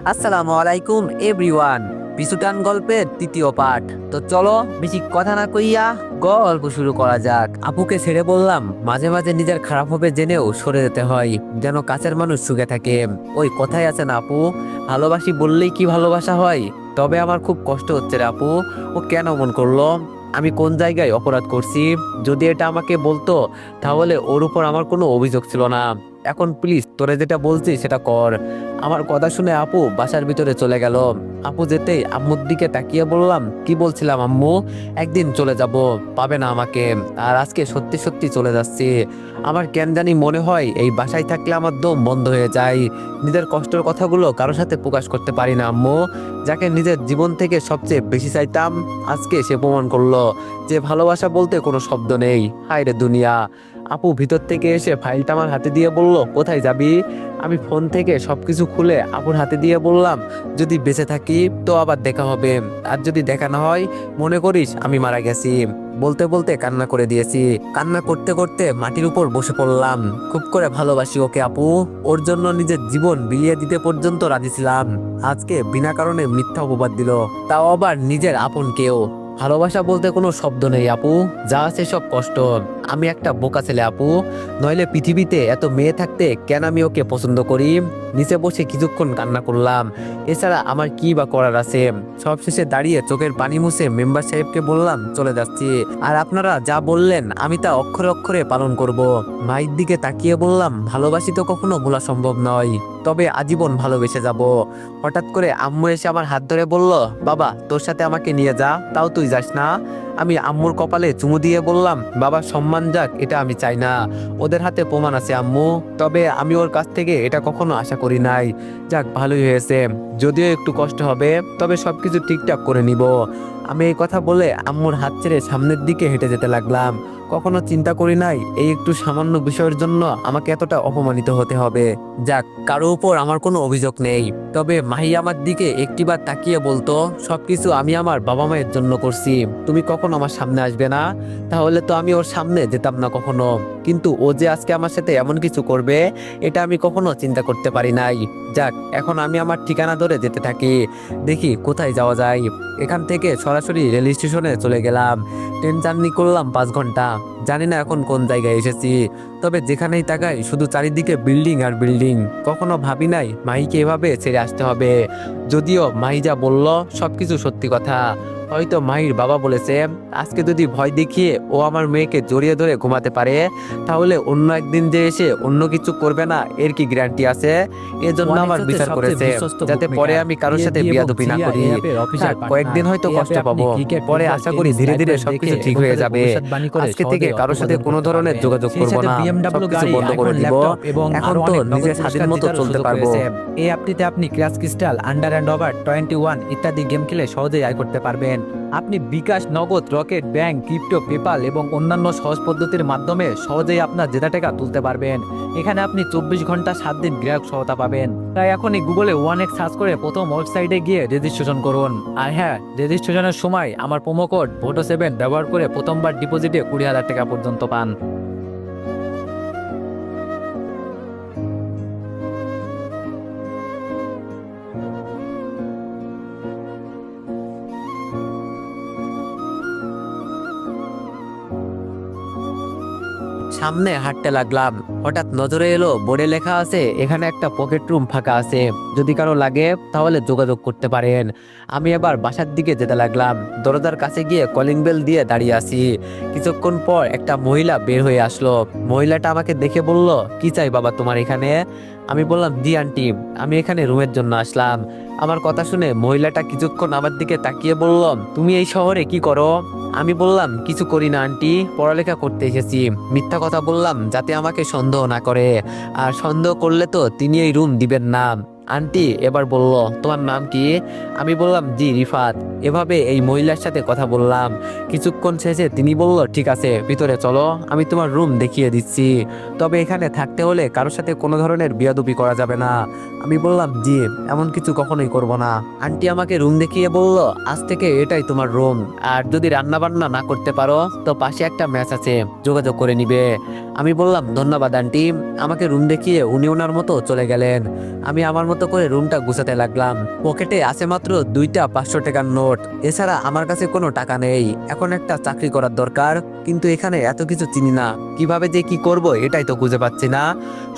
আসসালামু আলাইকুম এভরিওয়ান পিছুটান গল্পের তৃতীয় পাঠ। তো চলো, বেশি কথা না কইয়া গল্প শুরু করা যাক। আপুকে ছেড়ে বললাম, মাঝে মাঝে নিজের খারাপ হবে জেনেও সরে যেতে হয়, যেন কাছের মানুষ সুখে থাকে। ওই কথাই আছে না আপু? ভালোবাসি বললেই কি ভালোবাসা হয়? তবে আমার খুব কষ্ট হচ্ছে রে আপু। ও কেন মন করল? আমি কোন জায়গায় অপরাধ করছি? যদি এটা আমাকে বলতো, তাহলে ওর উপর আমার কোনো অভিযোগ ছিল না। এখন প্লিজ তোরে যেটা বলছি সেটা কর। আমার কথা শুনে আপু বাসার ভিতরে চলে গেল। আপু যেতেই আম্মুর দিকে তাকিয়ে বললাম, কি বলছিলাম আম্মু? একদিন চলে যাব, পাবে না আমাকে। আর আজকে সত্যি সত্যি চলে যাচ্ছি। আমার কেন জানি মনে হয় এই বাসায় থাকলে আমার দম বন্ধ হয়ে যায়। নিজের কষ্টের কথাগুলো কারোর সাথে প্রকাশ করতে পারি না আম্মু। যাকে নিজের জীবন থেকে সবচেয়ে বেশি চাইতাম, আজকে সে প্রমাণ করল। যে ভালোবাসা বলতে কোনো শব্দ নেই। হায় রে দুনিয়া। আপু ভিতর থেকে এসে ফাইলটা আমার হাতে দিয়ে বলল, কোথায় যাবি? আমি ফোন থেকে সবকিছু খুলে আপুর হাতে দিয়ে বললাম, যদি বেঁচে থাকি তো আবার দেখা হবে। আর যদি দেখা না হয়, মনে করিস আমি মারা গেছি। বলতে বলতে কান্না করে দিয়েছি। কান্না করতে করতে মাটির উপর বসে পড়লাম। খুব করে ভালোবাসি ওকে আপু। ওর জন্য নিজের জীবন বিলিয়ে দিতে পর্যন্ত রাজি ছিলাম। আজকে বিনা কারণে মিথ্যা অপবাদ দিল। তাও আবার নিজের আপন কেউ ভালোবাসা বলতে কোনো শব্দ নেই, আপু। যা আছে সব কষ্ট। আমি একটা বোকা ছেলে, আপু। নইলে পৃথিবীতে এত মেয়ে থাকতে কেন আমি ওকে পছন্দ করি? নিচে বসে কিছুক্ষণ কান্না করলাম। এছাড়া আমার কি বা করার আছে? সব শেষে দাঁড়িয়ে চোখের পানি মুছে মেম্বার সাহেবকে বললাম, চলে যাচ্ছি। আর আপনারা যা বললেন, আমি তা অক্ষরে অক্ষরে পালন করব। মায়ের দিকে তাকিয়ে বললাম, ভালোবাসি তো কখনো ভোলা সম্ভব নয়। তবে আজীবন ভালোবেসে যাব। হঠাৎ করে আম্মু এসে আমার হাত ধরে বলল, বাবা, তোর সাথে আমাকে নিয়ে যা, তাও তুই যাস না। আমি আম্মুর কপালে চুমু দিয়ে বললাম, বাবা, সম্মান যাক, এটা আমি চাই না। ওদের হাতে প্রমাণ আছে, আম্মু। তবে আমি ওর কাছ থেকে এটা কখনো আশা করি নাই। যাক, ভালোই হয়েছে। যদিও একটু কষ্ট হবে, তবে সবকিছু ঠিকঠাক করে নিব। আমি এই কথা বলে আম্মুর হাত ছেড়ে সামনের দিকে হেঁটে যেতে লাগলাম। কখনো চিন্তা করি নাই, এই একটু সামান্য বিষয়ের জন্য আমাকে এতটা অপমানিত হতে হবে। যাক, কারও উপর আমার কোনো অভিযোগ নেই। তবে মাহি আমার দিকে একটিবার তাকিয়ে বলতো, সবকিছু আমি আমার বাবা মায়ের জন্য করছি। তুমি কখনো আমার সামনে আসবে না? তাহলে তো আমি ওর সামনে যেতাম না কখনো। কিন্তু ও যে আজকে আমার সাথে এমন কিছু করবে, এটা আমি কখনো চিন্তা করতে পারি নাই। যাক, এখন আমি আমার ঠিকানা ধরে যেতে থাকি। দেখি কোথায় যাওয়া যায়। এখান থেকে সরাসরি রেল স্টেশনে চলে গেলাম। ট্রেন জার্নি করলাম পাঁচ ঘণ্টা। জানি না এখন কোন জায়গায় এসেছি। তবে যেখানেই তাকাই, শুধু চারিদিকে বিল্ডিং আর বিল্ডিং। কখনো ভাবি নাই, মাহিকে এভাবে ছেড়ে আসতে হবে। যদিও মাহি যা বলল, সবকিছু সত্যি কথা। হয়তো মাহির বাবা বলেছে আজকে যদি ভয় দেখিয়ে ও আমার মেয়েকে জড়িয়ে ধরে ঘুমাতে পারে তাহলে অন্য একদিন যে এসে অন্য কিছু করবে না এর কি গ্যারান্টি আছে? এজন্য আমার বিচার করেছে। যাতে পরে আমি কারোর সাথে বিয়াদুপি না করি। partner। কয়েকদিন হয়তো কষ্ট পাবো। পরে আশা করি ধীরে ধীরে সবকিছু ঠিক হয়ে যাবে। আজকে থেকে কারোর সাথে কোনো ধরনের যোগাযোগ। করব না সবকিছু বন্ধ করে দিব। এবং এখন তো নিজের স্বাধীন মতো চলতে পারব। এই অ্যাপটিতে আপনি crash crystal under and over twenty one ইত্যাদি গেম খেলে সহজেই আয় করতে পারবেন। আপনি বিকাশ, নগদ, রকেট, ব্যাংক, ক্রিপ্টো, পেপাল এবং অন্যান্য সহজ পদ্ধতির মাধ্যমে সহজেই আপনার জেতা টাকা তুলতে পারবেন। এখানে আপনি চব্বিশ ঘণ্টা, সাত দিন গ্রাহক সহায়তা পাবেন। তাই এখনই গুগলে ওয়ান এক্স সার্চ করে প্রথম ওয়েবসাইটে গিয়ে রেজিস্ট্রেশন করুন। আর হ্যাঁ রেজিস্ট্রেশনের সময় আমার প্রোমো কোড ভোটো সেভেন ব্যবহার করে প্রথমবার ডিপোজিটে কুড়ি হাজার টাকা পর্যন্ত পান। সামনে হাঁটতে লাগলাম। হঠাৎ নজরে এলো, বোর্ডে লেখা আছে, এখানে একটা পকেট রুম ফাঁকা আছে। যদি কারও লাগে, তাহলে যোগাযোগ করতে পারেন। আমি এবার বাসার দিকে যেতে লাগলাম। দরজার কাছে গিয়ে কলিং বেল দিয়ে দাঁড়িয়ে আছি। কিছুক্ষণ পর একটা মহিলা বের হয়ে আসলো। মহিলাটা আমাকে দেখে বলল, কি চাই বাবা তোমার এখানে? আমি বললাম, জি আন্টি, আমি এখানে রুমের জন্য আসলাম। আমার কথা শুনে মহিলাটা কিছুক্ষণ আমার দিকে তাকিয়ে বলল, তুমি এই শহরে কি করো? আমি বললাম, কিছু করি না, আন্টি। পড়ালেখা করতে এসেছি। মিথ্যা কথা বললাম যাতে আমাকে সন্দেহ না করে। আর সন্দেহ করলে তো তিনি এই রুম দিবেন না। আন্টি এবার বলল, তোমার নাম কি? আমি বললাম, জি, রিফাত। এভাবে এই মহিলার সাথে কথা বললাম। কিছুক্ষণ শেষে তিনি বলল, ঠিক আছে, ভিতরে চলো, আমি তোমার রুম দেখিয়ে দিচ্ছি। তবে এখানে থাকতে হলে কারোর সাথে কোনো ধরনের বিয়াদুপি করা যাবে না। আমি বললাম, জি, এমন কিছু কখনোই করব না। আন্টি আমাকে রুম দেখিয়ে বলল, আজ থেকে এটাই তোমার রুম। আর যদি রান্না বান্না না করতে পারো, তো পাশে একটা ম্যাচ আছে, যোগাযোগ করে নিবে। আমি বললাম, ধন্যবাদ, আন্টি। আমাকে রুম দেখিয়ে উনি ওনার মতো চলে গেলেন। আমি আমার মতো করে রুমটা গুছাতে লাগলাম। পকেটে আছে মাত্র দুইটা পাঁচশো টাকার নোট। এছাড়া আমার কাছে কোনো টাকা নেই। এখন একটা চাকরি করার দরকার, কিন্তু এখানে এত কিছু চিনি না। কীভাবে যে কি করব, এটাই তো খুঁজে পাচ্ছি না।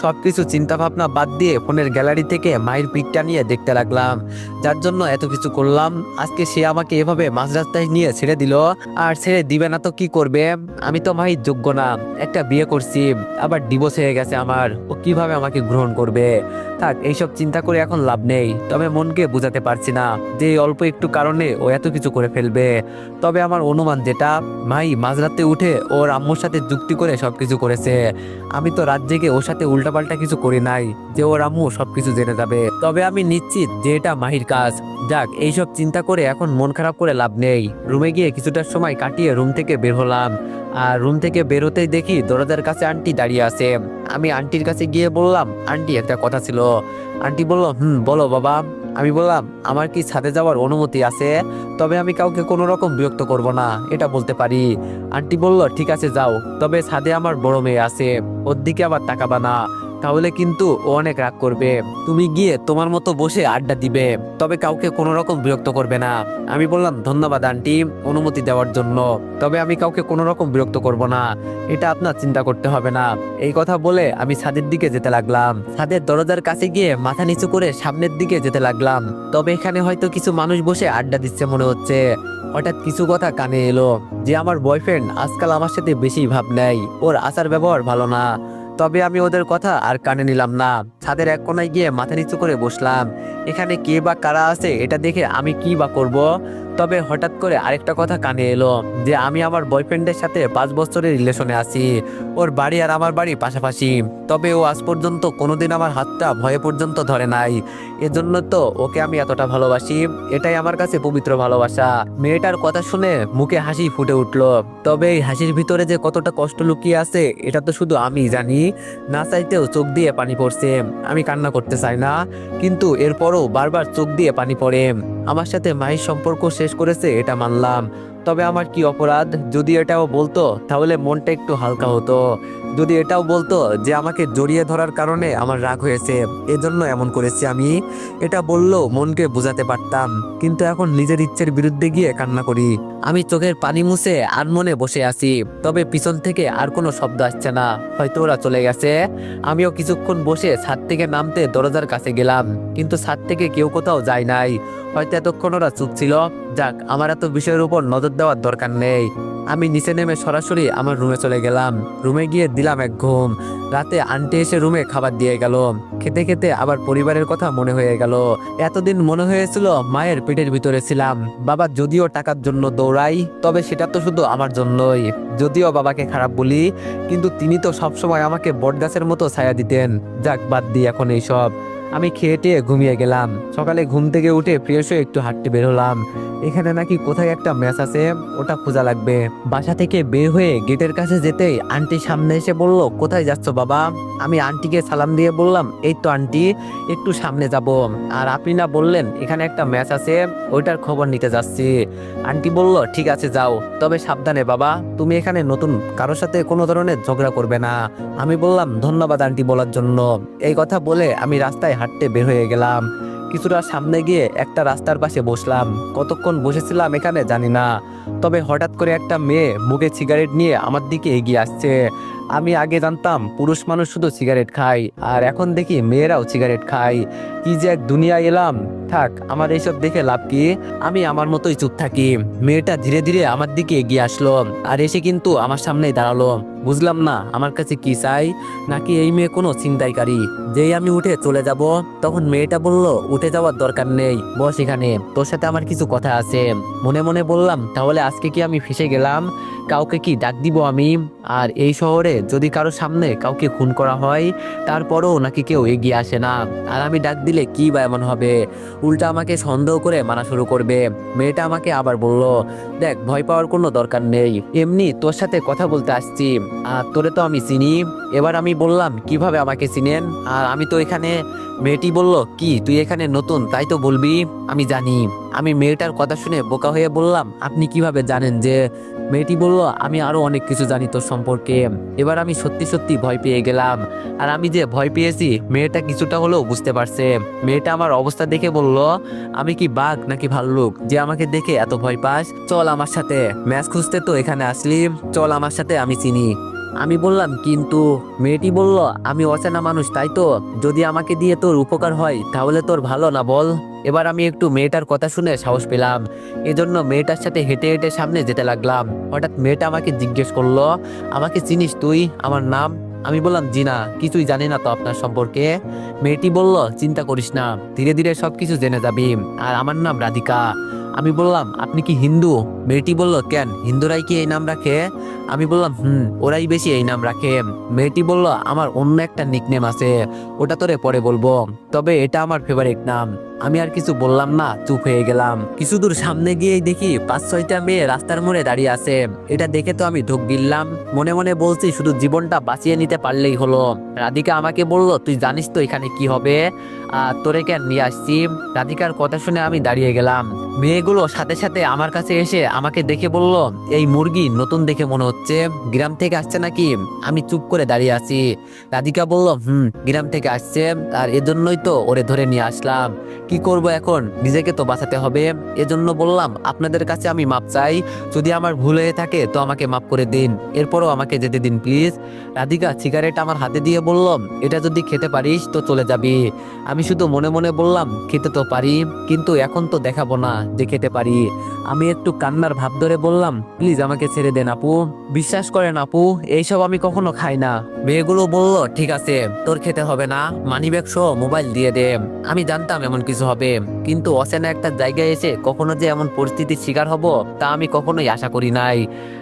সবকিছু চিন্তা ভাবনা বাদ দিয়ে ফোনের গ্যালারি থেকে মায়ের পিকটা নিয়ে দেখতে লাগলাম। যার জন্য এত কিছু করলাম। আজকে সে আমাকে এভাবে মাঝ রাস্তায় নিয়ে ছেড়ে দিল। আর ছেড়ে দিবে না তো কি করবে? আমি তো ভাই যোগ্য না। একটা বিয়ে করছি। আবার ডিভোর্স হয়ে গেছে আমার। ও কীভাবে আমাকে গ্রহণ করবে? থাক, এইসব চিন্তা করে এখন লাভ নেই। তবে মনকে বোঝাতে পারছি না যে অল্প একটু কারণে ও এত কিছু করে ফেলবে। তবে আমার অনুমান যেটা ভাই মাঝরাতে উঠে ওর আম্মুর সাথে যুক্তি করে সবকিছু করেছে। আমি তো রাত জেগে ওর সাথে উল্টাপাল্টা কিছু করি নাই যে ওর আম্মু সবকিছু জেনে যাবে। তবে আমি নিশ্চিত যে এটা মাহির কাজ। যাক, এইসব চিন্তা করে এখন মন খারাপ করে লাভ নেই। রুমে গিয়ে কিছুটা সময় কাটিয়ে রুম থেকে বের হলাম। আর রুম থেকে বেরোতেই দেখি দরজার কাছে আন্টি দাঁড়িয়ে আছে। আমি আন্টির কাছে গিয়ে বললাম, আন্টি, একটা কথা ছিল। আন্টি বলল, হুম, বলো বাবা। আমি বললাম, আমার কি ছাদে যাওয়ার অনুমতি আছে? তবে আমি কাউকে কোনো রকম বিরক্ত করব না, এটা বলতে পারি। আন্টি বলল, ঠিক আছে, যাও। তবে ছাদে আমার বড় মেয়ে আছে, ওর দিকে আবার তাকাবা না। তাহলে কিন্তু ও অনেক রাগ করবে। তুমি গিয়ে তোমার মতো বসে আড্ডা দিবে। তবে কাউকে কোনো রকম বিরক্ত করবে না। আমি বললাম, ধন্যবাদ, আন্টি, অনুমতি দেওয়ার জন্য। তবে আমি কাউকে কোনো রকম বিরক্ত করব না। এটা আপনার চিন্তা করতে হবে না। এই কথা বলে আমি ছাদের দিকে যেতে লাগলাম। ছাদের দরজার কাছে গিয়ে মাথা নিচু করে সামনের দিকে যেতে লাগলাম। তবে এখানে হয়তো কিছু মানুষ বসে আড্ডা দিচ্ছে মনে হচ্ছে। হঠাৎ কিছু কথা কানে এলো যে, আমার বয়ফ্রেন্ড আজকাল আমার সাথে বেশি ভাব নেয়। ওর আচার ব্যবহার ভালো না। তবে আমি ওদের কথা আর কানে নিলাম না। ছাদের এক কোনায় গিয়ে মাথা নিচু করে বসলাম। এখানে কে বা কারা আছে এটা দেখে আমি কি বা করব? তবে হঠাৎ করে আরেকটা কথা কানে এলো, যে আমি আমার বয়ফ্রেন্ডের সাথে পাঁচ বছরের রিলেশনে আছি। ওর বাড়ি আর আমার বাড়ি পাশাপাশি। তবে ও আজ পর্যন্ত কোনোদিন আমার হাতটা ভয়ে পর্যন্ত ধরে নাই। এজন্য তো ওকে আমি এতটা ভালোবাসি, এটাই আমার কাছে পবিত্র ভালোবাসা। মেয়েটার কথা শুনে মুখে হাসি ফুটে উঠল। তবে এই হাসির ভিতরে যে কতটা কষ্ট লুকিয়ে আছে, এটা তো শুধু আমি জানি। না চাইতেও চোখ দিয়ে পানি পড়ছে। আমি কান্না করতে চাই না, কিন্তু এরপরও বারবার চোখ দিয়ে পানি পড়ে। আমার সাথে মায়ের সম্পর্ক শেষ করেছে, এটা মানলাম। তবে আমার কি অপরাধ? যদি এটাও বলতো, তাহলে মনটা একটু হালকা হতো। যদি এটাও বলতো যে আমাকে জড়িয়ে ধরার কারণে আমার রাগ হয়েছে, এজন্য এমন করেছি আমি। এটা বললেও মনকে বোঝাতে পারতাম, কিন্তু এখন নিজের ইচ্ছের বিরুদ্ধে গিয়ে কান্না করি। আমি চোখের পানি মুছে আর মনে বসে আছি, তবে পিছন থেকে আর কোনো শব্দ আসছে না। হয়তো ওরা চলে গেছে। আমিও কিছুক্ষণ বসে ছাদ থেকে নামতে দরজার কাছে গেলাম, কিন্তু ছাদ থেকে কেউ কোথাও যায় নাই। হয়তো এতক্ষণ ওরা চুপ ছিল। যাক, আমার এত বিষয়ের উপর নজর দেওয়ার দরকার নেই। আমি নিচে নেমে সরাসরি আমার রুমে চলে গেলাম। রুমে গিয়ে দিলাম এক ঘুম। রাতে আন্টি এসে রুমে খাবার দিয়ে গেল। খেতে খেতে আবার পরিবারের কথা মনে হয়ে গেল। এতদিন মনে হয়েছিল মায়ের পেটের ভিতরে ছিলাম। বাবা যদিও টাকার জন্য দৌড়াই, তবে সেটা তো শুধু আমার জন্যই। যদিও বাবাকে খারাপ বলি, কিন্তু তিনি তো সবসময় আমাকে বটগাছের মতো ছায়া দিতেন। যাক, বাদ দিই এখন এইসব। আমি খেয়ে টেয়ে ঘুমিয়ে গেলাম। সকালে ঘুম থেকে উঠে ফ্রেশ হয়ে একটু হাঁটতে বের হলাম। এখানে নাকি কোথায় একটা ম্যাচ আছে, ওটা খোঁজা লাগবে। বাসা থেকে বের হয়ে গেটের কাছে যেতেই আন্টি সামনে এসে বলল, কোথায় যাচ্ছ বাবা? আমি আন্টিকে সালাম দিয়ে বললাম, এই তো আন্টি, একটু সামনে যাব। আর আপনি না বললেন, এখানে একটা ম্যাচ আছে, ওইটার খবর নিতে যাচ্ছি। আন্টি বলল, ঠিক আছে, যাও। তবে সাবধানে বাবা, তুমি এখানে নতুন কারোর সাথে কোনো ধরনের ঝগড়া করবে না। আমি বললাম, ধন্যবাদ আন্টি বলার জন্য। এই কথা বলে আমি রাস্তায় হাঁটতে বের হয়ে গেলাম। কিছুটা সামনে গিয়ে একটা রাস্তার পাশে বসলাম। কতক্ষণ বসেছিলাম এখানে জানি না। তবে হঠাৎ করে একটা মেয়ে মুখে সিগারেট নিয়ে আমার দিকে এগিয়ে আসছে। আমি আগে জানতাম পুরুষ মানুষ শুধু সিগারেট খায়, আর এখন দেখি মেয়েরাও সিগারেট খায়। কি যে এক দুনিয়ায় এলাম। থাক, আমার এইসব দেখে লাভ কি? আমি আমার মতোই চুপ থাকি। মেয়েটা ধীরে ধীরে আমার দিকে এগিয়ে আসলো, আর এসে কিন্তু আমার সামনেই দাঁড়াল। বুঝলাম না, আমার কাছে কি চাই? নাকি এই মেয়ে কোনো চিন্তাইকারী যেই আমি উঠে চলে যাব, তখন মেয়েটা বলল, উঠে যাওয়ার দরকার নেই, বস এখানে, তোর সাথে আমার কিছু কথা আছে। মনে মনে বললাম, তাহলে আজকে কি আমি ফেসে গেলাম? কাউকে কি ডাক দিব আমি? আর এই শহরে যদি কারও সামনে কাউকে খুন করা হয়, তারপরও নাকি কেউ এগিয়ে আসে না। আর আমি ডাক দিলে কি বা এমন হবে? উল্টা আমাকে সন্দেহ করে মানা শুরু করবে। মেয়েটা আমাকে আবার বলল, দেখ, ভয় পাওয়ার কোনো দরকার নেই। এমনি তোর সাথে কথা বলতে আসছি। আর তোরে তো আমি চিনি। এবার আমি বললাম, কীভাবে আমাকে চিনেন? আর আমি তো এখানে মেয়েটি বলল, কি, তুই এখানে নতুন? তাই তো বলবি? আমি জানি। আমি মেয়েটার কথা শুনে বোকা হয়ে বললাম, আপনি কীভাবে জানেন যে? মেয়েটি বলল, আমি আরও অনেক কিছু জানি তোর সম্পর্কে। এবার আমি সত্যি সত্যি ভয় পেয়ে গেলাম। আর আমি যে ভয় পেয়েছি, মেয়েটা কিছুটা হলেও বুঝতে পারছে। মেয়েটা আমার অবস্থা দেখে বলল, আমি কি বাঘ নাকি ভাল্লুক যে আমাকে দেখে এত ভয় পাস? চল আমার সাথে। ম্যাচ খুঁজতে তো এখানে আসলি। চল আমার সাথে, আমি চিনি। আমি বললাম, কিন্তু মেয়েটি বলল, আমি অচেনা মানুষ, তাই তো? যদি আমাকে দিয়ে তোর উপকার হয়, তাহলে তোর ভালো না বল? এবার আমি একটু মেয়েটার কথা শুনে সাহস পেলাম। এজন্য মেয়েটার সাথে হেঁটে হেঁটে সামনে যেতে লাগলাম। হঠাৎ মেয়েটা আমাকে জিজ্ঞেস করল, আমাকে চিনিস তুই? আমার নাম? আমি বললাম জি না কিছুই জানি না তো আপনার সম্পর্কে। মেয়েটি বলল, চিন্তা করিস না, ধীরে ধীরে সবকিছু জেনে যাবি। আর আমার নাম রাধিকা। আমি বললাম, আপনি কি হিন্দু? মেয়েটি বলল, কেন? হিন্দুরাই কি এই নাম রাখে? আমি বললাম, হুম, ওরাই বেশি এই নাম রাখে। মেয়েটি বলল, আমার অন্য একটা নিকনেম আছে, ওটা তোরে পরে বলব, তবে এটা আমার ফেভারিট নাম। আমি আর কিছু বললাম না, চুপ হয়ে গেলাম। কিছু দূর সামনে গিয়ে দেখি পাঁচ, ছয়টা মেয়ে রাস্তার মোড়ে দাঁড়িয়ে আছে। এটা দেখে তো আমি ঢুক গিললাম মনে মনে বলছি, শুধু জীবনটা বাঁচিয়ে নিতে পারলেই হলো। রাধিকা আমাকে বলল, তুই জানিস তো এখানে কি হবে? আর তোরে কেন নিয়ে আসছি? রাধিকার কথা শুনে আমি দাঁড়িয়ে গেলাম। মেয়েগুলো সাথে সাথে আমার কাছে এসে আমাকে দেখে বলল, এই মুরগি নতুন দেখে মনে হচ্ছে। গ্রাম থেকে আসছে নাকি? আমি চুপ করে দাঁড়িয়ে আছি। রাধিকা বলল, হুম, গ্রাম থেকে আসছে। আর এজন্যই তো ওরে ধরে নিয়ে আসলাম। কি করব এখন? নিজেকে তো বাঁচাতে হবে। এজন্য বললাম, আপনাদের কাছে আমি মাপ চাই। যদি আমার ভুল হয়ে থাকে, তো আমাকে মাফ করে দিন। এরপরও আমাকে যেতে দিন, প্লিজ। রাধিকা সিগারেট আমার হাতে দিয়ে বললাম এটা যদি খেতে পারিস, তো চলে যাবি। আমি শুধু মনে মনে বললাম, খেতে তো পারি, কিন্তু এখন তো দেখাবো না। যে খেতে পারি। আমি একটু কান্নার ভাব ধরে বললাম, প্লিজ আমাকে ছেড়ে দেন আপু। বিশ্বাস করেন আপু, এইসব আমি কখনো খাই না। মেয়েগুলো বলল, ঠিক আছে, তোর খেতে হবে না, মানিব্যাগ সহ মোবাইল দিয়ে দে। আমি জানতাম এমন কিছু হবে। কিন্তু অচেনা একটা জায়গায় এসে কখনো যে এমন পরিস্থিতির শিকার হব, তা আমি কখনোই আশা করি নাই।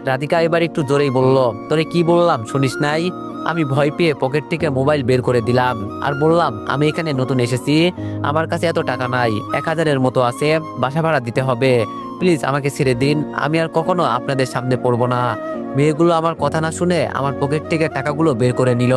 রাধিকা এবার একটু জোরেই বলল, তোরে কি বললাম, শুনিস নাই? আমি ভয় পেয়ে পকেট থেকে মোবাইল বের করে দিলাম। আর বললাম, আমি এখানে নতুন এসেছি। আমার কাছে এত টাকা নাই। এক হাজারের মতো আছে। বাসা ভাড়া দিতে হবে। প্লিজ আমাকে ছেড়ে দিন। আমি আর কখনো আপনাদের সামনে পড়ব না। মেয়েগুলো আমার কথা না শুনে আমার পকেট থেকে টাকাগুলো বের করে নিল।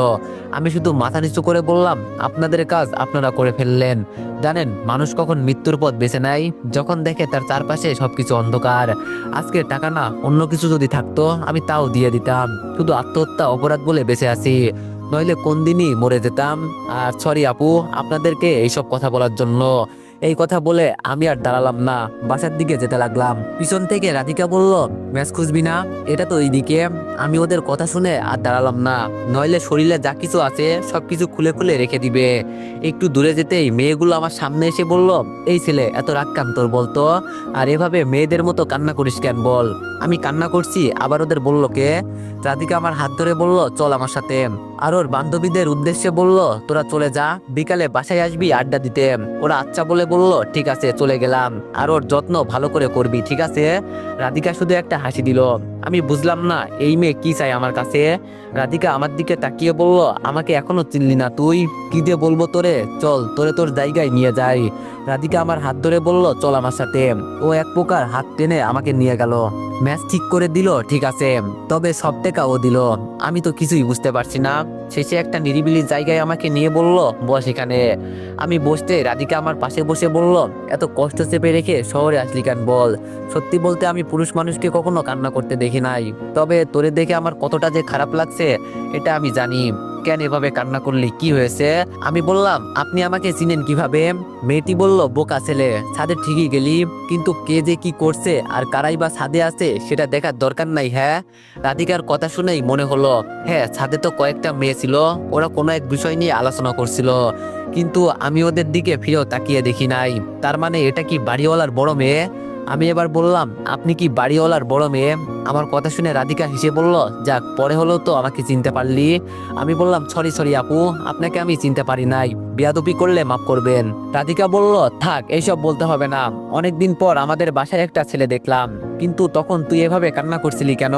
আমি শুধু মাথা নিচু করে বললাম, আপনাদের কাজ আপনারা করে ফেললেন। জানেন, মানুষ কখন মৃত্যুর পথ বেছে নেয়? যখন দেখে তার চারপাশে সবকিছু অন্ধকার। আজকে টাকা না অন্য কিছু যদি থাকতো, আমি তাও দিয়ে দিতাম। শুধু আত্মহত্যা অপরাধ বলে বেঁচে আছি। নইলে কোন দিনই মরে যেতাম। আর সরি আপু, আপনাদেরকে এইসব কথা বলার জন্য। এই কথা বলে আমি আর দাঁড়ালাম না, বাসার দিকে যেতে লাগলাম। পিছন থেকে রাধিকা বলল, ম্যাচ খুঁজবি না? এটা তো এইদিকে। আমি ওদের কথা শুনে আর দাঁড়ালাম না। নইলে শরীরে যা কিছু আছে, সবকিছু খুলে খুলে রেখে দিবে। একটু দূরে যেতেই মেয়েগুলো আমার সামনে এসে বলল, এই ছেলে, এত রাগ কান তোর বলতো? আর এভাবে মেয়েদের মতো কান্না করিস কেন বল? আমি কান্না করছি, আবার ওদের বলল, কে? রাধিকা আমার হাত ধরে বলল, চল আমার সাথে। আর ওর বান্ধবীদের উদ্দেশ্যে বলল, তোরা চলে যা, বিকালে বাসায় আসবি, আড্ডা দিতে। ওরা আচ্ছা বলে বলল, ঠিক আছে, চলে গেলাম। আর ওর যত্ন ভালো করে করবি, ঠিক আছে? রাধিকা শুধু একটা হাসি দিল, আমি বুঝলাম না, এই মেয়ে কি চাই আমার কাছে? রাধিকা আমার দিকে তাকিয়ে বলল, আমাকে এখনও চিনলি না তুই, কি দিয়ে বলব তোরে? চল, তোরে তোর জায়গায় নিয়ে যাই। রাধিকা আমার হাত ধরে বলল, চল আমার সাথে। ও এক প্রকার হাত টেনে আমাকে নিয়ে গেল। ম্যাচ ঠিক করে দিল, ঠিক আছে। তবে সব টাকা ও দিল। আমি তো কিছুই বুঝতে পারছি না। শেষে একটা নিরিবিলি জায়গায় আমাকে নিয়ে বলল, বস এখানে। আমি বসতে রাধিকা আমার পাশে বসে বলল, এত কষ্ট চেপে রেখে শহরে আসলি কেন বল? সত্যি বলতে আমি পুরুষ মানুষকে কখনো কান্না করতে দেখি নাই। তবে তোরে দেখে আমার কতটা যে খারাপ লাগছে, এটা আমি জানি। কেন এভাবে কান্না করলি? কি হয়েছে? আমি বললাম, আপনি আমাকে চিনেন কীভাবে? মেয়েটি বলল, বোকা ছেলে, ছাদে ঠিকই গেলি, কিন্তু কে যে কি করছে আর কারাই বা ছাদে আছে সেটা দেখার দরকার নাই হ্যাঁ? রাধিকার কথা শুনেই মনে হলো হ্যাঁ ছাদে তো কয়েকটা মেয়ে ছিল, ওরা কোনো এক বিষয় নিয়ে আলোচনা করছিল, কিন্তু আমি ওদের দিকে ফিরেও তাকিয়ে দেখি নাই। তার মানে এটা কি বাড়িওয়ালার বড় মেয়ে? আমি এবার বললাম, আপনি কি বাড়িওয়ালার বড় মেয়ে? আমার কথা শুনে রাধিকা হেসে বলল, যাক, পরে হলো তো আমাকে চিনতে পারলি। আমি বললাম, সরি সরি আপু, আপনাকে আমি চিনতে পারি নাই। বিয়াদপি করলে মাফ করবেন। রাধিকা বলল, থাক, এইসব বলতে হবে না। অনেকদিন পর আমাদের বাসায় একটা ছেলে দেখলাম। কিন্তু তখন তুই এভাবে কান্না করছিলি কেন?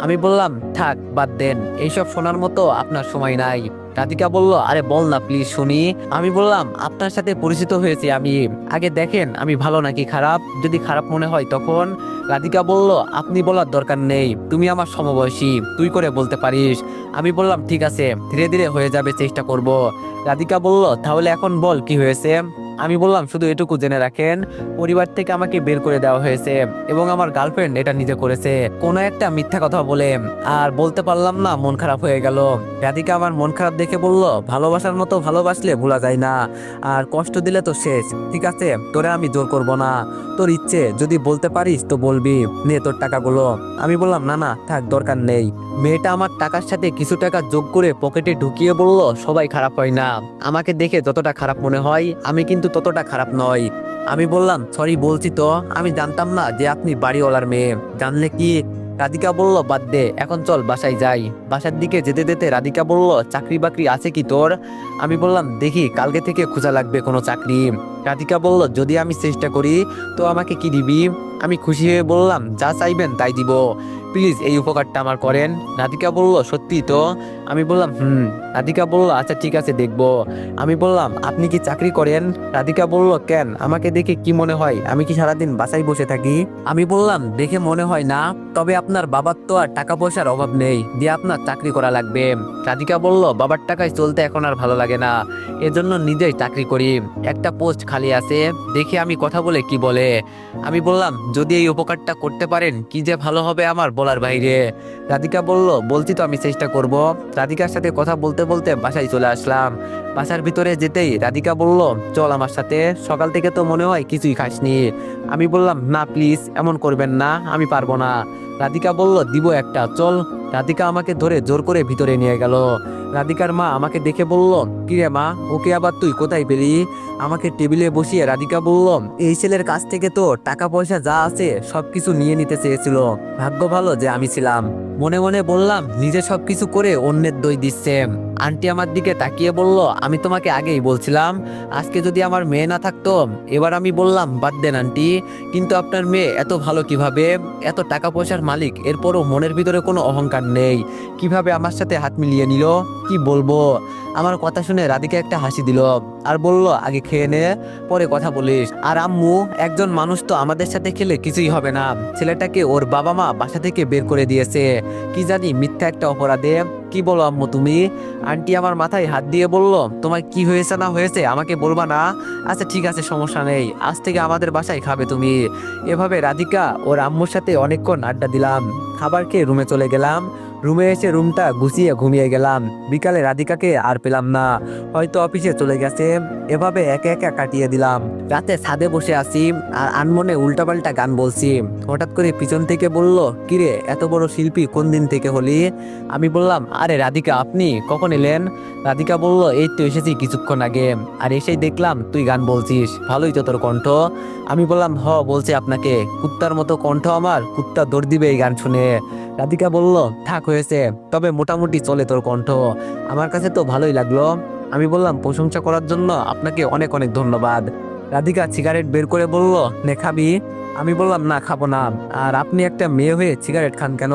আমি বললাম, থাক, বাদ দেন। এইসব শোনার মতো আপনার সময় নাই। রাধিকা বলল, আরে বল না প্লিজ শুনি। আমি বললাম, আপনার সাথে পরিচিত হয়েছি আমি। আগে দেখেন, আমি ভালো নাকি খারাপ? যদি খারাপ মনে হয় তখন? রাধিকা বলল, আপনি বলার দরকার নেই। তুমি আমার সমবয়সী, তুই করে বলতে পারিস। আমি বললাম, ঠিক আছে, ধীরে ধীরে হয়ে যাবে, চেষ্টা করব। রাধিকা বলল, তাহলে এখন বল, কি হয়েছে? আমি বললাম, শুধু এটুকু জেনে রাখেন, পরিবার থেকে আমাকে বের করে দেওয়া হয়েছে এবং আমার গার্লফ্রেন্ড এটা নিজে করেছে। কোনো একটা মিথ্যা কথা বলে আর বলতে পারলাম না, মন খারাপ হয়ে গেল। রাধিকা আমার মন খারাপ দেখে বলল, ভালোবাসার মতো ভালোবাসলে ভোলা যায় না, আর কষ্ট দিলে তো শেষ। ঠিক আছে, তোরে আমি জোর করব না। তোর ইচ্ছে, যদি বলতে পারিস তো বলবি। নে তোর টাকাগুলো। আমি বললাম, না না, থাক, দরকার নেই। মেয়েটা আমার টাকার সাথে কিছু টাকা যোগ করে পকেটে ঢুকিয়ে বলল, সবাই খারাপ হয় না। আমাকে দেখে যতটা খারাপ মনে হয়, আমি কিন্তু ততটা খারাপ নয়। আমি বললাম সরি বলছি তো। আমি জানতাম না যে আপনি বাড়িওয়ালার মেয়ে। জানলে কি? রাধিকা বলল, বাদ দে, এখন চল বাসায় যাই। বাসার দিকে যেতে যেতে রাধিকা বলল, চাকরি বাকরি আছে কি তোর? আমি বললাম, দেখি, কালকে থেকে খোঁজা লাগবে কোনো চাকরি। রাধিকা বলল, যদি আমি চেষ্টা করি, তো আমাকে কি দিবি? আমি খুশি হয়ে বললাম, যা চাইবেন তাই দিব। প্লিজ এই উপকারটা আমার করেন। রাধিকা বলল, সত্যি তো? আমি বললাম, হুম। রাধিকা বলল আচ্ছা ঠিক আছে, দেখব। আমি বললাম, আপনি কি চাকরি করেন? রাধিকা বলল, কেন? আমাকে দেখে কি মনে হয়? আমি কি সারাদিন বাসায় বসে থাকি? আমি বললাম, দেখে মনে হয় না, তবে আপনার বাবার তো আর টাকা পয়সার অভাব নেই, দিয়ে আপনার চাকরি করা লাগবে। রাধিকা বলল, বাবার টাকায় চলতে এখন আর ভালো লাগে না, এজন্য নিজেই চাকরি করি। একটা পোস্ট খালি আছে, দেখে আমি কথা বলে কি বলে? আমি বললাম, যদি এই উপকারটা করতে পারেন, কি যে ভালো হবে আমার বলার বাইরে। রাধিকা বলল, বলছি তো আমি চেষ্টা করব। রাধিকার সাথে কথা বলতে বলতে বাসায় চলে আসলাম। বাসার ভিতরে যেতেই রাধিকা বলল, চল আমার সাথে। সকাল থেকে তো মনে হয় কিছুই খাসনি। আমি বললাম, না, প্লিজ, এমন করবেন না, আমি পারব না। রাধিকা বলল, দিব একটা, চল। রাধিকা আমাকে ধরে জোর করে ভিতরে নিয়ে গেল। রাধিকার মা আমাকে দেখে বলল, কিরে মা, ওকে আবার তুই কোথায় পেলি? আমাকে টেবিলে বসিয়ে রাধিকা বলল, এই ছেলের কাছ থেকে তো টাকা পয়সা যা আছে সবকিছু নিয়ে নিতে চেয়েছিল। ভাগ্য ভালো যে আমি ছিলাম। মনে মনে বললাম, নিজে সবকিছু করে অন্যের দই দিচ্ছে। আন্টি আমার দিকে তাকিয়ে বলল, আমি তোমাকে আগেই বলছিলাম, আজকে যদি আমার মেয়ে না থাকতো, এবার আমি বললাম, বাদ দেন আন্টি, কিন্তু আপনার মেয়ে এত ভালো কীভাবে? এত টাকা পয়সার মালিক, এরপরও মনের ভিতরে কোনো অহংকার নেই। কীভাবে আমার সাথে হাত মিলিয়ে নিল? কি বলব? আমার কথা শুনে রাধিকা একটা হাসি দিল আর বলল, আগে খেয়ে নে, পরে কথা বলিস। আর আম্মু, একজন মানুষ তো আমাদের সাথে খেলে কিছুই হবে না। ছেলেটাকে ওর বাবা মা বাসা থেকে বের করে দিয়েছে। কি জানি মিথ্যা একটা অপরাধে। কি বলো আম্মু তুমি? আন্টি আমার মাথায় হাত দিয়ে বলল, তোমার কি হয়েছে না হয়েছে আমাকে বলবা না? আচ্ছা ঠিক আছে, সমস্যা নেই। আজ থেকে আমাদের বাসায় খাবে তুমি। এভাবে রাধিকা ওর আম্মুর সাথে অনেকক্ষণ আড্ডা দিলাম। খাবার খেয়ে রুমে চলে গেলাম। রুমে এসে রুমটা গুছিয়ে ঘুমিয়ে গেলাম। বিকালে রাধিকাকে আর পেলাম না। হয়তো অফিসে চলে গেছে। এভাবে একে একা কাটিয়ে দিলাম। রাতে ছাদে বসে আছি আর আনমনে উল্টাপাল্টা গান বলছি। হঠাৎ করে পিছন থেকে বলল কিরে এত বড় শিল্পী, কোন দিন থেকে হলি? আমি বললাম, আরে রাধিকা, আপনি কখন এলেন? রাধিকা বলল, এই তো এসেছি কিছুক্ষণ আগে। আর এসেই দেখলাম, তুই গান বলছিস। ভালোই তো তোর কণ্ঠ। আমি বললাম, হ, বলছি আপনাকে। কুত্তার মতো কণ্ঠ আমার। কুত্তা দৌড় দিবে এই গান শুনে। রাধিকা বলল, থাক, হয়েছে। তবে মোটামুটি চলে তোর কণ্ঠ। আমার কাছে তো ভালোই লাগল। আমি বললাম, প্রশংসা করার জন্য আপনাকে অনেক অনেক ধন্যবাদ। রাধিকা সিগারেট বের করে বলল, নে, খাবি। আমি বললাম, না, খাব না। আর আপনি একটা মেয়ে হয়ে সিগারেট খান কেন?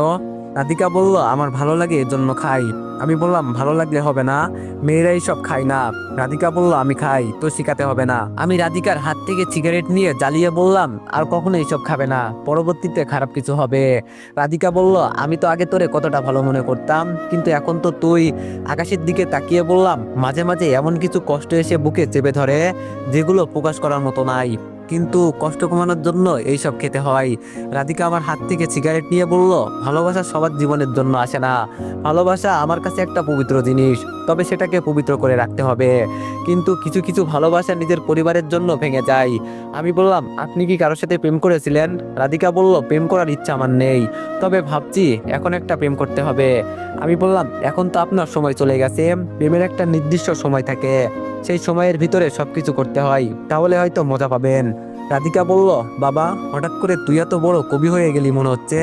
রাধিকা বলল, আমার ভালো লাগে এর জন্য খাই। আমি বললাম, ভালো লাগলে হবে না, মেয়েরাই সব খায় না। রাধিকা বলল, আমি খাই তো শিখাতে হবে না। আমি রাধিকার হাত থেকে সিগারেট নিয়ে জ্বালিয়ে বললাম, আর কখনো এইসব খাবে না, পরবর্তীতে খারাপ কিছু হবে। রাধিকা বলল, আমি তো আগে তোরে কতটা ভালো মনে করতাম, কিন্তু এখন তো তুই আকাশের দিকে তাকিয়ে বললাম, মাঝে মাঝে এমন কিছু কষ্ট এসে বুকে চেপে ধরে, যেগুলো প্রকাশ করার মতো নাই। কিন্তু কষ্ট কমানোর জন্য এইসব খেতে হয়। রাধিকা আমার হাত থেকে সিগারেট নিয়ে বলল, ভালোবাসা সবার জীবনের জন্য আসে না। ভালোবাসা আমার কাছে একটা পবিত্র জিনিস। তবে সেটাকে পবিত্র করে রাখতে হবে। কিন্তু কিছু কিছু ভালোবাসা নিজের পরিবারের জন্য ভেঙে যায়। আমি বললাম, আপনি কি কারোর সাথে প্রেম করেছিলেন? রাধিকা বলল, প্রেম করার ইচ্ছা আমার নেই। তবে ভাবছি এখন একটা প্রেম করতে হবে। আমি বললাম, এখন তো আপনার সময় চলে গেছে। প্রেমের একটা নির্দিষ্ট সময় থাকে। সেই সময়ের ভিতরে সবকিছু করতে হয়। তাহলে হয়তো মজা পাবেন। রাধিকা বলল, বাবা, হঠাৎ করে তুই এত বড় কবি হয়ে গেলি মনে হচ্ছে?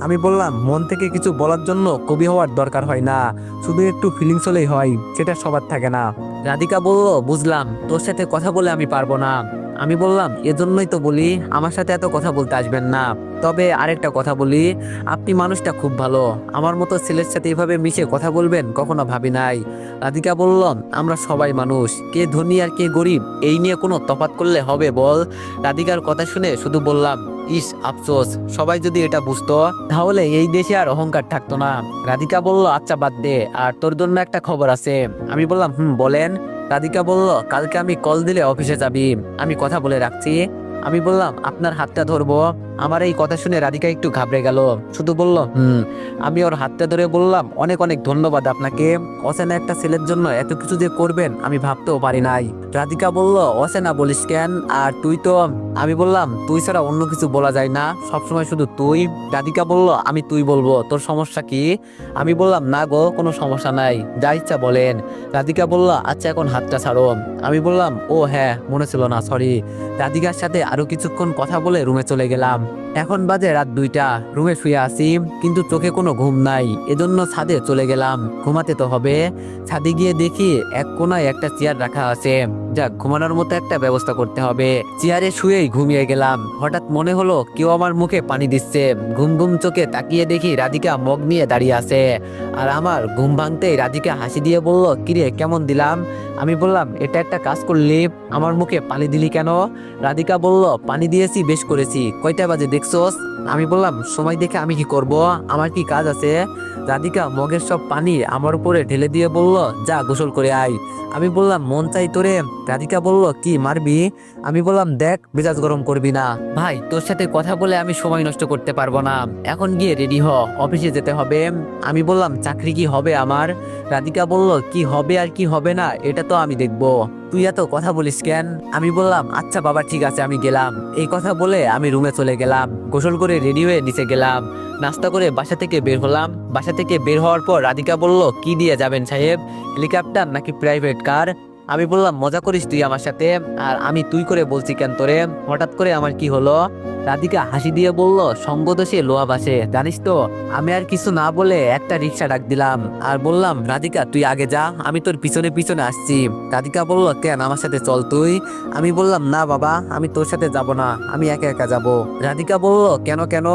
আমি বললাম, মন থেকে কিছু বলার জন্য কবি হওয়ার দরকার হয় না, শুধু একটু ফিলিংস হলেই হয়, সেটা সবার থাকে না। রাধিকা বলল, বুঝলাম, তোর সাথে কথা বলে আমি পারব না। আমি বললাম, এজন্যই তো বলি, আমার সাথে এত কথা বলতে আসবেন না। তবে আরেকটা কথা বলি, আপনি মানুষটা খুব ভালো। আমার মতো ছেলের সাথে এভাবে মিশে কথা বলবেন কখনো ভাবি নাই। রাধিকা বলল, আমরা সবাই মানুষ, কে ধনী আর কে গরিব, এই নিয়ে কোনো তফাৎ করলে হবে বল? রাধিকার কথা শুনে শুধু বললাম, ইস, আফসোস, সবাই যদি এটা বুঝতো, তাহলে এই দেশে আর অহংকার থাকতো না। রাধিকা বলল আচ্ছা বাদ দে, আর তোর জন্য একটা খবর আছে। আমি বললাম, হুম, বলেন। রাধিকা বলল কালকে আমি কল দিলে অফিসে যাবি। আমি কথা বলে রাখছি। আমি বললাম, আপনার হাতটা ধরবো। আমার এই কথা শুনে রাধিকা একটু ঘাবড়ে গেল। শুধু বলল, হুম, আমি ওর হাতটা ধরে বললাম, অনেক অনেক ধন্যবাদ আপনাকে। অচেনা একটা ছেলের জন্য এত কিছু যে করবেন, আমি ভাবতেও পারি নাই। রাধিকা বলল, অচেনা বলিস কেন? আর তুই তো, আমি বললাম, তুই ছাড়া অন্য কিছু বলা যায় না। সবসময় শুধু তুই। রাধিকা বলল, আমি তুই বলব, তোর সমস্যা কি? আমি বললাম, না গো, কোনো সমস্যা নাই, যা ইচ্ছা বলেন। রাধিকা বলল আচ্ছা এখন হাতটা ছাড়ো। আমি বললাম, ও হ্যাঁ মনে ছিল না, সরি। রাধিকার সাথে আরও কিছুক্ষণ কথা বলে রুমে চলে গেলাম। এখন বাজে রাত দুইটা, রুমে শুয়ে আছি, কিন্তু চোখে কোনো ঘুম নাই, এজন্য ছাদে চলে গেলাম। ঘুমাতে তো হবে। ছাদে গিয়ে দেখি এক কোনায় একটা চেয়ার রাখা আছে। যাক, ঘুমানোর মতো একটা ব্যবস্থা করতে হবে। চেয়ারে শুয়েই ঘুমিয়ে গেলাম। হঠাৎ মনে হলো কেউ আমার মুখে পানি দিচ্ছে। ঘুম ঘুম চোখে তাকিয়ে দেখি রাধিকা মগ নিয়ে দাঁড়িয়ে আছে। আর আমার ঘুম ভাঙতেই রাধিকা হাসি দিয়ে বলল, কিরে, কেমন দিলাম? আমি বললাম, এটা একটা কাজ করলি। আমার মুখে পানি দিলি কেন? রাধিকা বলল, পানি দিয়েছি, বেশ করেছি। কয়টা বাজে দেখছোস আমি বললাম, সময় দেখে আমি কি করব? আমার কি কাজ আছে? রাধিকা মগের সব পানি আমার উপরে ঢেলে দিয়ে বলল, যা গোসল করে আয়। আমি বললাম, মন চাই তোরে? রাধিকা বলল, কি মারবি? আমি বললাম, দেখ, মেজাজ গরম করবি না। ভাই, তোর সাথে কথা বলে আমি সময় নষ্ট করতে পারব না। এখন গিয়ে রেডি হ, অফিসে যেতে হবে। আমি বললাম, চাকরি কি হবে আমার? রাধিকা বলল, কি হবে আর কি হবে না, এটা তো আমি দেখব। তুই এত কথা বলিস কেন? আমি বললাম আচ্ছা বাবা, ঠিক আছে, আমি গেলাম। এই কথা বলে আমি রুমে চলে গেলাম। গোসল করে রেডি হয়ে নিচে গেলাম। নাস্তা করে বাসা থেকে বের হলাম। বাসা থেকে বের হওয়ার পর রাধিকা বলল, কি দিয়ে যাবেন সাহেব? হেলিকপ্টার নাকি প্রাইভেট কার? আমি বললাম, মজা করিস তুই আমার সাথে। আর আমি তুই করে বলছি, কেন তোরে? হঠাৎ করে আমার কি হলো? রাধিকা হাসি দিয়ে বলল সঙ্গ দোষে লোয়া বাসে জানিস তো, আমি আর কিছু না বলে একটা রিক্সা ডাক দিলাম। আর বললাম, রাধিকা, তুই আগে যা, আমি তোর পিছনে পিছনে আসছি। রাধিকা বলল, কেন, আমার সাথে চল তুই? আমি বললাম, না বাবা, আমি তোর সাথে যাব না, আমি একা একা যাব। রাধিকা বলল, কেন কেন?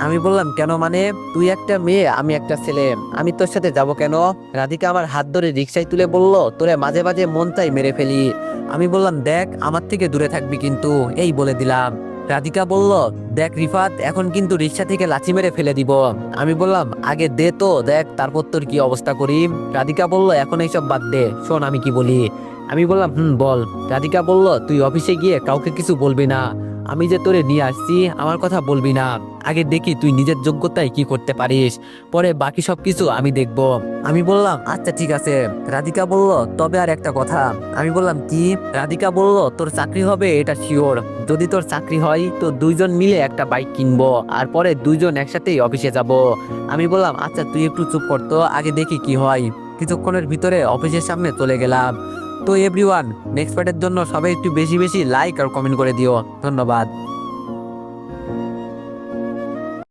আমি বললাম, কেন মানে তুই একটা মেয়ে, আমি একটা ছেলে, আমি তোর সাথে যাব কেন? রাধিকা আমার হাত ধরে রিক্সায় তুলে বলল, তোরে মাঝে মাঝে মন চাই মেরে ফেলি। আমি বললাম, দেখ, আমার থেকে দূরে থাকবি কিন্তু, এই বলে দিলাম। রাধিকা বলল, দেখ রিফাত, এখন কিন্তু রিক্সা থেকে লাচি মেরে ফেলে দিব। আমি বললাম, আগে দে তো, দেখ তারপর তোর কি অবস্থা করি রাধিকা বলল, এখন এইসব বাদ দে, শোন আমি কি বলি। আমি বললাম, হুম, বল। রাধিকা বলল, তুই অফিসে গিয়ে কাউকে কিছু বলবি না। আমি যে তোরে নিয়ে আসছি, আমার কথা বলবি না। আগে দেখি তুই নিজের যোগ্যতায় কি করতে পারিস। পরে বাকি সব কিছু আমি দেখব। আমি বললাম আচ্ছা ঠিক আছে। রাধিকা বলল, তবে আর একটা কথা। আমি বললাম, কি? রাধিকা বলল, তোর চাকরি হবে, এটা শিওর যদি তোর চাকরি হয়, তো দুইজন মিলে একটা বাইক কিনবো, আর পরে দুইজন একসাথেই অফিসে যাব। আমি বললাম আচ্ছা তুই একটু চুপ করতো আগে দেখি কি হয়। কিছুক্ষণের ভিতরে অফিসের সামনে চলে গেলাম। তো এভরিওয়ান নেক্সট পার্টের জন্য সবাই একটু বেশি বেশি লাইক আর কমেন্ট করে দিও। ধন্যবাদ।